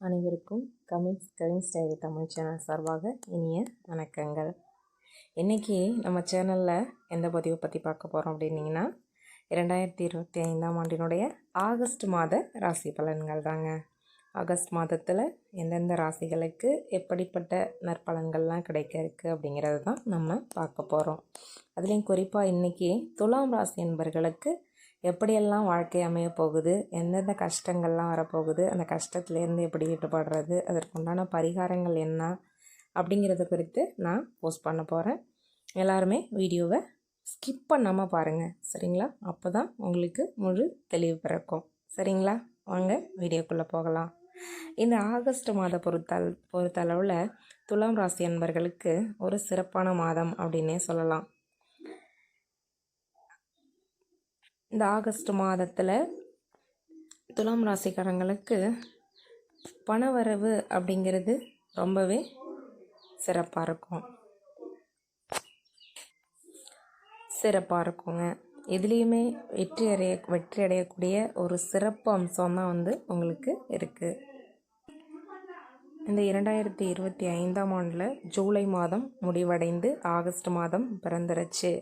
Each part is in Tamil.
அனைவருக்கும் கமிட்ஸ் கவின் ஸ்டைரி தமிழ் சேனல் சார்பாக இனிய வணக்கங்கள். இன்றைக்கி நம்ம சேனலில் எந்த பதிவை பற்றி பார்க்க போகிறோம் அப்படின்னிங்கன்னா இரண்டாயிரத்தி இருபத்தி ஐந்தாம் ஆண்டினுடைய ஆகஸ்ட் மாத ராசி பலன்கள் தாங்க. ஆகஸ்ட் மாதத்தில் எந்தெந்த ராசிகளுக்கு எப்படிப்பட்ட நற்பலன்கள்லாம் கிடைக்க இருக்குது அப்படிங்கிறது தான் நம்ம பார்க்க போகிறோம் அதுலேயும் குறிப்பாக இன்றைக்கி துலாம் ராசி என்பர்களுக்கு எப்படியெல்லாம் வாழ்க்கை அமைய போகுது? எந்தெந்த கஷ்டங்கள்லாம் வரப்போகுது? அந்த கஷ்டத்துலேருந்து எப்படி ஈடுபடுறது? அதற்குண்டான பரிகாரங்கள் என்ன? அப்படிங்கிறத குறித்து நான் போஸ்ட் பண்ண போகிறேன் எல்லாருமே வீடியோவை ஸ்கிப் பண்ணாமல் பாருங்கள் சரிங்களா? அப்போ தான் உங்களுக்கு முழு தெளிவு பிறக்கும். சரிங்களா? வாங்க வீடியோக்குள்ளே போகலாம். இந்த ஆகஸ்ட் மாத பொறுத்தல் பொறுத்தளவில் துலாம் ராசி அன்பர்களுக்கு ஒரு சிறப்பான மாதம் அப்படின்னே சொல்லலாம். இந்த ஆகஸ்ட் மாதத்தில் துலாம் ராசிக்காரங்களுக்கு பணவரவு அப்படிங்கிறது ரொம்பவே சிறப்பாக இருக்கும். சிறப்பாக இருக்குங்க. எதுலேயுமே வெற்றி அடைய வெற்றி அடையக்கூடிய ஒரு சிறப்பு அம்சம் தான் வந்து உங்களுக்கு இருக்குது இந்த இரண்டாயிரத்தி இருபத்தி ஐந்தாம் ஆண்டில் ஜூலை மாதம் முடிவடைந்து ஆகஸ்ட் மாதம் பிறந்துருச்சு.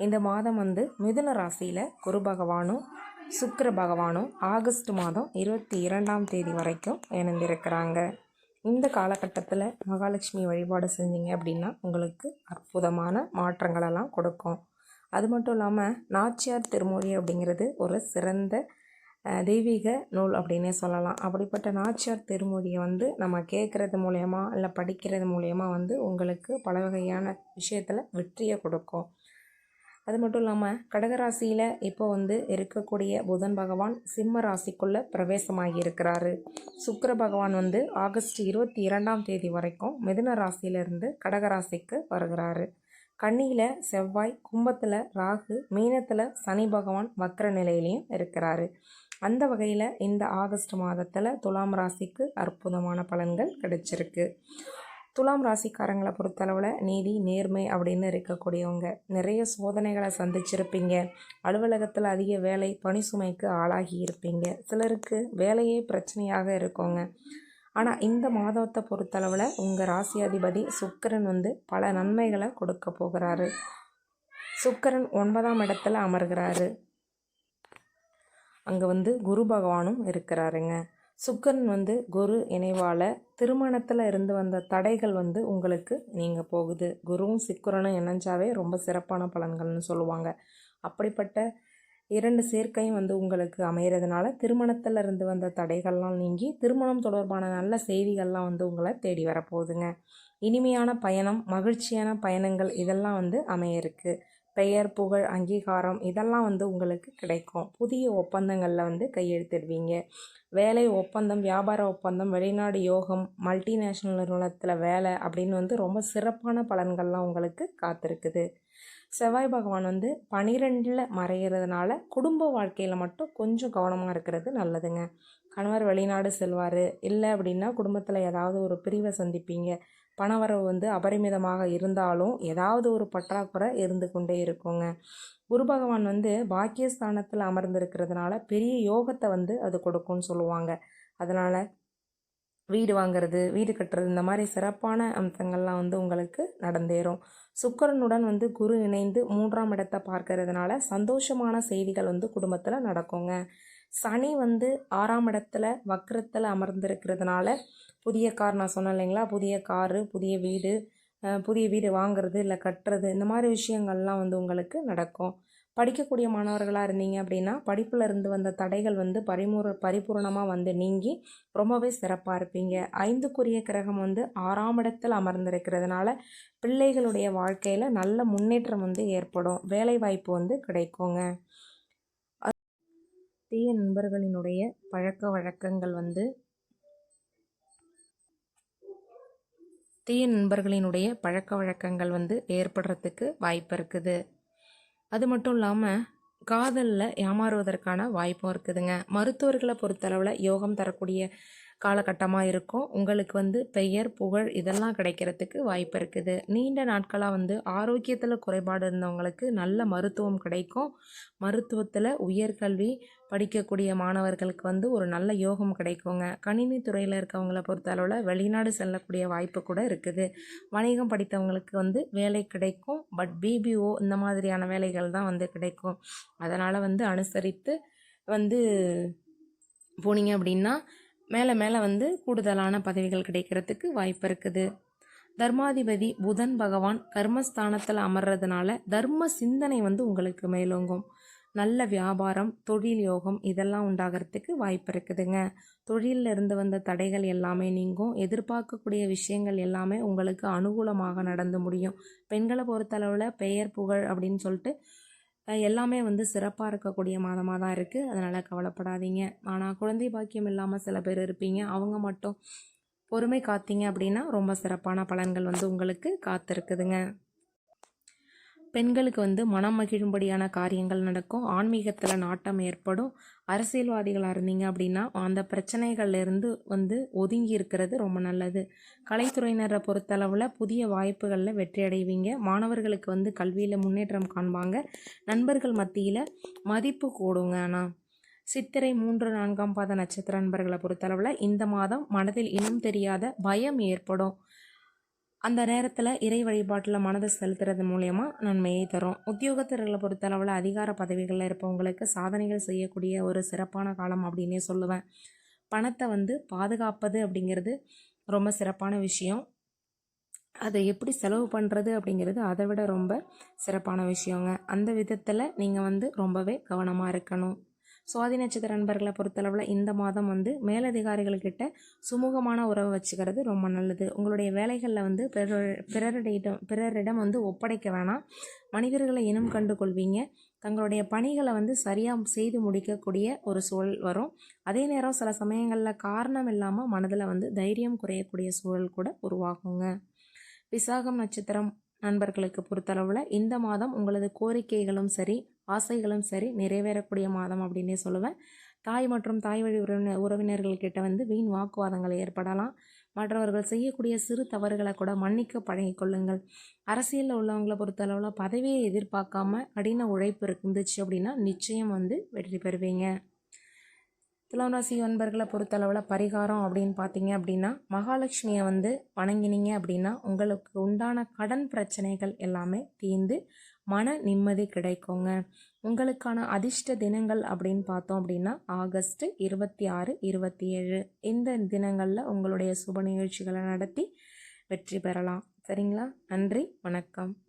இந்த மாதம் வந்து மிதுன ராசியில் குரு பகவானும் சுக்கர பகவானும் ஆகஸ்ட் மாதம் இருபத்தி இரண்டாம் தேதி வரைக்கும் இணைந்திருக்கிறாங்க. இந்த காலகட்டத்தில் மகாலட்சுமி வழிபாடு செஞ்சீங்க அப்படின்னா உங்களுக்கு அற்புதமான மாற்றங்களெல்லாம் கொடுக்கும். அது மட்டும் இல்லாமல் நாச்சியார் திருமொழி அப்படிங்கிறது ஒரு சிறந்த தெய்வீக நூல் அப்படின்னே சொல்லலாம். அப்படிப்பட்ட நாச்சியார் திருமொழியை வந்து நம்ம கேட்குறது மூலயமா இல்லை படிக்கிறது மூலயமா வந்து உங்களுக்கு பல வகையான விஷயத்தில் வெற்றியை கொடுக்கும். அது மட்டும் இல்லாமல் கடகராசியில் இப்போ வந்து இருக்கக்கூடிய புதன் பகவான் சிம்ம ராசிக்குள்ளே பிரவேசமாகி இருக்கிறாரு. சுக்கர பகவான் வந்து ஆகஸ்ட் இருபத்தி இரண்டாம் தேதி வரைக்கும் மிதுன ராசியிலிருந்து கடகராசிக்கு வருகிறாரு. கண்ணியில் செவ்வாய் கும்பத்தில் ராகு மீனத்தில் சனி பகவான் வக்ர நிலையிலையும் இருக்கிறாரு. அந்த வகையில் இந்த ஆகஸ்ட் மாதத்தில் துலாம் ராசிக்கு அற்புதமான பலன்கள் கிடைச்சிருக்கு. துலாம் ராசிக்காரங்களை பொறுத்தளவில் நீதி நேர்மை அப்படின்னு இருக்கக்கூடியவங்க. நிறைய சோதனைகளை சந்திச்சிருப்பீங்க. அலுவலகத்தில் அதிக வேலை பணி சுமைக்கு ஆளாகி இருப்பீங்க. சிலருக்கு வேலையே பிரச்சனையாக இருக்கோங்க. ஆனால் இந்த மாதத்தை பொறுத்தளவில் உங்கள் ராசி அதிபதி சுக்கரன் வந்து பல நன்மைகளை கொடுக்க போகிறாரு. சுக்கரன் ஒன்பதாம் இடத்துல அமர்கிறாரு. அங்கே வந்து குரு பகவானும் இருக்கிறாருங்க. சுக்கரன் வந்து குரு இணைவால் திருமணத்தில் இருந்து வந்த தடைகள் வந்து உங்களுக்கு நீங்கள் போகுது. குருவும் சிக்குரனும் இணைஞ்சாவே ரொம்ப சிறப்பான பலன்கள்னு சொல்லுவாங்க. அப்படிப்பட்ட இரண்டு சேர்க்கையும் வந்து உங்களுக்கு அமைகிறதுனால திருமணத்தில் இருந்து வந்த தடைகள்லாம் நீங்கி திருமணம் தொடர்பான நல்ல செய்திகள்லாம் வந்து உங்களை தேடி வரப்போகுதுங்க. இனிமையான பயணம் மகிழ்ச்சியான பயணங்கள் இதெல்லாம் வந்து அமைய இருக்குது பெயர் புகழ் அங்கீகாரம் இதெல்லாம் வந்து உங்களுக்கு கிடைக்கும். புதிய ஒப்பந்தங்களில் வந்து கையெழுத்திடுவீங்க. வேலை ஒப்பந்தம் வியாபார ஒப்பந்தம் வெளிநாடு யோகம் மல்டிநேஷ்னல் நிறுவனத்தில் வேலை அப்படின்னு வந்து ரொம்ப சிறப்பான பலன்கள்லாம் உங்களுக்கு காத்திருக்குது. செவ்வாய் பகவான் வந்து பனிரெண்டில் மறைகிறதுனால குடும்ப வாழ்க்கையில் மட்டும் கொஞ்சம் கவனமாக இருக்கிறது நல்லதுங்க. கணவர் வெளிநாடு செல்வார். இல்லை அப்படின்னா குடும்பத்தில் ஏதாவது ஒரு பிரிவை சந்திப்பீங்க. பணவரவு வந்து அபரிமிதமாக இருந்தாலும் ஏதாவது ஒரு பற்றாக்குறை இருந்து கொண்டே இருக்குங்க. குரு பகவான் வந்து பாக்கியஸ்தானத்தில் அமர்ந்திருக்கிறதுனால பெரிய யோகத்தை வந்து அது கொடுக்கும்னு சொல்லுவாங்க. அதனால் வீடு வாங்கிறது வீடு கட்டுறது இந்த மாதிரி சிறப்பான அம்சங்கள்லாம் வந்து உங்களுக்கு நடந்தேறும். சுக்கரனுடன் வந்து குரு இணைந்து மூன்றாம் இடத்தை பார்க்கறதுனால சந்தோஷமான செய்திகள் வந்து குடும்பத்தில் நடக்குங்க. சனி வந்து ஆறாம் இடத்துல வக்கரத்தில் அமர்ந்திருக்கிறதுனால புதிய கார் நான் சொன்னேன் இல்லைங்களா? புதிய காரு புதிய வீடு புதிய வீடு வாங்குறது இல்லை கட்டுறது இந்த மாதிரி விஷயங்கள்லாம் வந்து உங்களுக்கு நடக்கும். படிக்கக்கூடிய மாணவர்களாக இருந்தீங்க அப்படின்னா படிப்பில் இருந்து வந்த தடைகள் வந்து பரிமூர பரிபூர்ணமாக வந்து நீங்கி ரொம்பவே சிறப்பாக இருப்பீங்க. ஐந்துக்குரிய கிரகம் வந்து ஆறாம் இடத்தில் அமர்ந்திருக்கிறதுனால பிள்ளைகளுடைய வாழ்க்கையில் நல்ல முன்னேற்றம் வந்து ஏற்படும். வேலைவாய்ப்பு வந்து கிடைக்குங்க. தீய நண்பர்களினுடைய பழக்க வழக்கங்கள் வந்து தீய நண்பர்களினுடைய பழக்க வழக்கங்கள் வந்து ஏற்படுறதுக்கு வாய்ப்பு இருக்குது. அது மட்டும் இல்லாமல் காதலில் ஏமாறுவதற்கான வாய்ப்பும் இருக்குதுங்க. மருத்துவர்களை பொறுத்தளவில் யோகம் தரக்கூடிய காலகட்டமாக இருக்கும். உங்களுக்கு வந்து பெயர் புகழ் இதெல்லாம் கிடைக்கிறதுக்கு வாய்ப்பு இருக்குது. நீண்ட நாட்களாக வந்து ஆரோக்கியத்தில் குறைபாடு இருந்தவங்களுக்கு நல்ல மருத்துவம் கிடைக்கும். மருத்துவத்தில் உயர்கல்வி படிக்கக்கூடிய மாணவர்களுக்கு வந்து ஒரு நல்ல யோகம் கிடைக்குங்க. கணினி துறையில் இருக்கவங்கள பொறுத்த அளவில் வெளிநாடு செல்லக்கூடிய வாய்ப்பு கூட இருக்குது. வணிகம் படித்தவங்களுக்கு வந்து வேலை கிடைக்கும். பட் பிபிஓ இந்த மாதிரியான வேலைகள் தான் வந்து கிடைக்கும். அதனால் வந்து அனுசரித்து வந்து போனீங்க அப்படின்னா மேலே மேலே வந்து கூடுதலான பதவிகள் கிடைக்கிறதுக்கு வாய்ப்பு இருக்குது. தர்மாதிபதி புதன் பகவான் கர்மஸ்தானத்தில் அமர்றதுனால தர்ம சிந்தனை வந்து உங்களுக்கு மேலோங்கும். நல்ல வியாபாரம் தொழில் யோகம் இதெல்லாம் உண்டாகிறதுக்கு வாய்ப்பு இருக்குதுங்க. தொழிலில் இருந்து வந்த தடைகள் எல்லாமே நீங்கும். எதிர்பார்க்கக்கூடிய விஷயங்கள் எல்லாமே உங்களுக்கு அனுகூலமாக நடந்து முடியும். பெண்களை பொறுத்தளவில் பெயர் புகழ் அப்படின்னு சொல்லிட்டு எல்லாமே வந்து சிறப்பாக இருக்கக்கூடிய மாதமாக தான் இருக்குது அதனால் கவலைப்படாதீங்க. ஆனால் குழந்தை பாக்கியம் இல்லாமல் சில பேர் இருப்பீங்க. அவங்க மட்டும் பொறுமை காத்தீங்க அப்படின்னா ரொம்ப சிறப்பான பலன்கள் வந்து உங்களுக்கு காத்திருக்குதுங்க. பெண்களுக்கு வந்து மனம் மகிழும்படியான காரியங்கள் நடக்கும். ஆன்மீகத்தில் நாட்டம் ஏற்படும். அரசியல்வாதிகளாக இருந்தீங்க அப்படின்னா அந்த பிரச்சனைகள்லேருந்து வந்து ஒதுங்கி இருக்கிறது ரொம்ப நல்லது. கலைத்துறையினரை பொறுத்தளவில் புதிய வாய்ப்புகளில் வெற்றி அடைவீங்க. மாணவர்களுக்கு வந்து கல்வியில் முன்னேற்றம் காண்பாங்க. நண்பர்கள் மத்தியில் மதிப்பு கூடுங்க ஆனால் சித்திரை மூன்று நான்காம் பாத நட்சத்திர நண்பர்களை பொறுத்தளவில் இந்த மாதம் மனதில் இனம் தெரியாத பயம் ஏற்படும். அந்த நேரத்தில் இறை வழிபாட்டில் மனதை செலுத்துறது மூலயமா நன்மையை தரும். உத்தியோகத்தர்களை பொறுத்தளவில் அதிகார பதவிகளில் இருப்பவங்களுக்கு சாதனைகள் செய்யக்கூடிய ஒரு சிறப்பான காலம் அப்படின்னே சொல்லுவேன். பணத்தை வந்து பாதுகாப்பது அப்படிங்கிறது ரொம்ப சிறப்பான விஷயம். அதை எப்படி செலவு பண்ணுறது அப்படிங்கிறது அதை விட ரொம்ப சிறப்பான விஷயங்க. அந்த விதத்தில் நீங்கள் வந்து ரொம்பவே கவனமாக இருக்கணும். சுவாதி நட்சத்திர நண்பர்களை பொறுத்தளவில் இந்த மாதம் வந்து மேலதிகாரிகள்கிட்ட சுமூகமான உறவை வச்சுக்கிறது ரொம்ப நல்லது. உங்களுடைய வேலைகளில் வந்து பிறர் பிறரிடம் பிறரிடம் வந்து ஒப்படைக்க வேணாம். மனிதர்களை இனம் கண்டு கொள்வீங்க. தங்களுடைய பணிகளை வந்து சரியாக செய்து முடிக்கக்கூடிய ஒரு சூழல் வரும். அதே நேரம் சில சமயங்களில் காரணம் இல்லாமல் மனதில் வந்து தைரியம் குறையக்கூடிய சூழல் கூட உருவாகுங்க. விசாகம் நட்சத்திரம் நண்பர்களுக்கு பொறுத்தளவில் இந்த மாதம் உங்களது கோரிக்கைகளும் சரி ஆசைகளும் சரி நிறைவேறக்கூடிய மாதம் அப்படின்னே சொல்லுவேன். தாய் மற்றும் தாய் வழி உறவினர் உறவினர்கள்கிட்ட வந்து வீண் வாக்குவாதங்கள் ஏற்படலாம். மற்றவர்கள் செய்யக்கூடிய சிறு தவறுகளை கூட மன்னிக்க பழகிக்கொள்ளுங்கள் அரசியலில் உள்ளவங்களை பொறுத்தளவில் பதவியை எதிர்பார்க்காம கடின உழைப்பு இருந்துச்சு அப்படின்னா நிச்சயம் வந்து வெற்றி பெறுவீங்க. துலாம் ராசி அன்பர்களை பொறுத்தளவில் பரிகாரம் அப்படின்னு பார்த்தீங்க அப்படின்னா மகாலட்சுமியை வந்து வணங்கினீங்க அப்படின்னா உங்களுக்கு உண்டான கடன் பிரச்சனைகள் எல்லாமே தீர்ந்து மன நிம்மதி கிடைக்குங்க. உங்களுக்கான அதிர்ஷ்ட தினங்கள் அப்படின்னு பார்த்தோம் அப்படின்னா ஆகஸ்ட் இருபத்தி ஆறு இருபத்தி ஏழு. இந்த தினங்களில் உங்களுடைய சுப நிகழ்ச்சிகளை நடத்தி வெற்றி பெறலாம். சரிங்களா? நன்றி வணக்கம்.